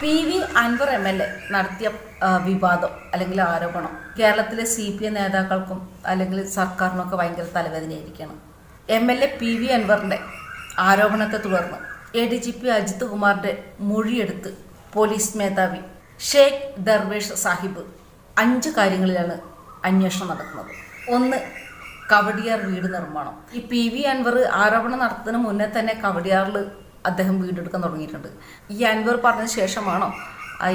P V Anvar M L A നടത്തിയ വിവാദം അല്ലെങ്കിൽ ആരോപണം കേരളത്തിലെ സി പി എം നേതാക്കൾക്കും അല്ലെങ്കിൽ സർക്കാരിനൊക്കെ ഭയങ്കര തലവേദനയായിരിക്കണം. M L A P V അൻവറിന്റെ ആരോപണത്തെ തുടർന്ന് A D G P Ajith കുമാറിന്റെ മൊഴിയെടുത്ത് പോലീസ് മേധാവി ഷേഖ് ദർവേഷ് സാഹിബ് അഞ്ച് കാര്യങ്ങളിലാണ് അന്വേഷണം നടക്കുന്നത് ഒന്ന് കവടിയാർ വീട് നിർമ്മാണം. ഈ പി വി അൻവർ ആരോപണം നടത്തുന്നതിന് മുന്നേ തന്നെ കവടിയാറിൽ അദ്ദേഹം വീടെടുക്കാൻ തുടങ്ങിയിട്ടുണ്ട്. ഈ അൻവർ പറഞ്ഞ ശേഷമാണോ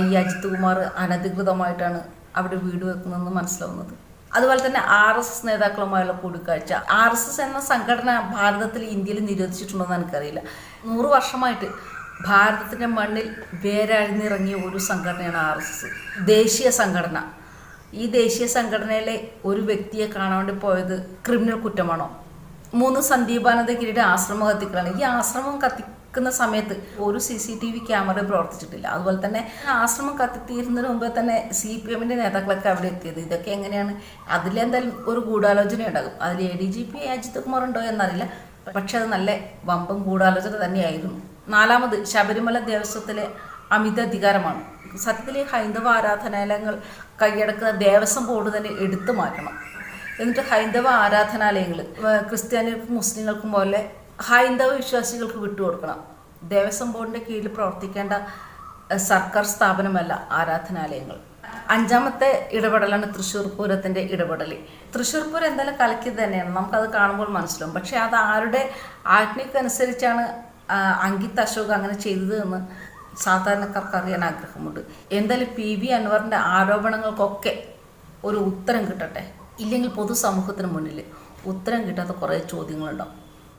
ഈ അജിത് കുമാർ അനധികൃതമായിട്ടാണ് അവിടെ വീട് വെക്കുന്നതെന്ന് മനസ്സിലാവുന്നത്? അതുപോലെ തന്നെ ആർ എസ് എസ് നേതാക്കളുമായുള്ള കൂടിക്കാഴ്ച. ആർ എസ് എസ് എന്ന സംഘടന ഭാരതത്തിൽ ഇന്ത്യയിൽ നിരോധിച്ചിട്ടുണ്ടോ എന്ന് എനിക്കറിയില്ല. നൂറ് വർഷമായിട്ട് ഭാരതത്തിന്റെ മണ്ണിൽ വേരഴിഞ്ഞിറങ്ങിയ ഒരു സംഘടനയാണ് ആർ എസ് എസ്. ദേശീയ സംഘടന. ഈ ദേശീയ സംഘടനയിലെ ഒരു വ്യക്തിയെ കാണാൻ വേണ്ടി പോയത് ക്രിമിനൽ കുറ്റമാണോ? മൂന്ന് സന്ദീപാനന്ദഗിരിയുടെ ആശ്രമം കത്തിക്കലാണ്. ഈ ആശ്രമം കത്തിക്കുന്ന സമയത്ത് ഒരു C C T V camera പ്രവർത്തിച്ചിട്ടില്ല. അതുപോലെ തന്നെ ആശ്രമം കത്തിത്തീരുന്നതിന് മുമ്പേ തന്നെ സി പി എമ്മിന്റെ നേതാക്കളൊക്കെ അവിടെ എത്തിയത്. ഇതൊക്കെ എങ്ങനെയാണ്? അതിലെന്തായാലും ഒരു ഗൂഢാലോചന ഉണ്ടാകും. അതിൽ A D G P Ajith Kumar ഉണ്ടോ എന്നറിയില്ല. പക്ഷെ അത് നല്ല വമ്പം ഗൂഢാലോചന തന്നെയായിരുന്നു. നാലാമത് ശബരിമല ദേവസ്വത്തിലെ അമിത അധികാരമാണ്. സത്യത്തിൽ ഹൈന്ദവ ആരാധനാലയങ്ങൾ കൈയടക്കുന്ന ദേവസ്വം ബോർഡ് തന്നെ എടുത്തു മാറ്റണം. എന്നിട്ട് ഹൈന്ദവ ആരാധനാലയങ്ങൾ ക്രിസ്ത്യാനികൾക്കും മുസ്ലിങ്ങൾക്കും പോലെ ഹൈന്ദവ വിശ്വാസികൾക്ക് വിട്ടുകൊടുക്കണം. ദേവസ്വം ബോർഡിന്റെ കീഴിൽ പ്രവർത്തിക്കേണ്ട സർക്കാർ സ്ഥാപനമല്ല ആരാധനാലയങ്ങൾ. അഞ്ചാമത്തെ ഇടപെടലാണ് തൃശ്ശൂർ പൂരത്തിന്റെ ഇടപെടൽ തൃശ്ശൂർ പൂരം എന്തായാലും കലക്കി തന്നെയാണ്. നമുക്കത് കാണുമ്പോൾ മനസ്സിലാവും. പക്ഷേ അത് ആരുടെ ആജ്ഞയ്ക്കനുസരിച്ചാണ് അങ്കിത് അശോക് അങ്ങനെ ചെയ്തത് എന്ന് സാധാരണക്കാർക്ക് അറിയാൻ ആഗ്രഹമുണ്ട്. എന്തായാലും പി വി അൻവറിന്റെ ആരോപണങ്ങൾക്കൊക്കെ ഒരു ഉത്തരം കിട്ടട്ടെ? ഇല്ലെങ്കിൽ പൊതുസമൂഹത്തിന് മുന്നിൽ ഉത്തരം കിട്ടാത്ത കുറേ ചോദ്യങ്ങളുണ്ടാവും.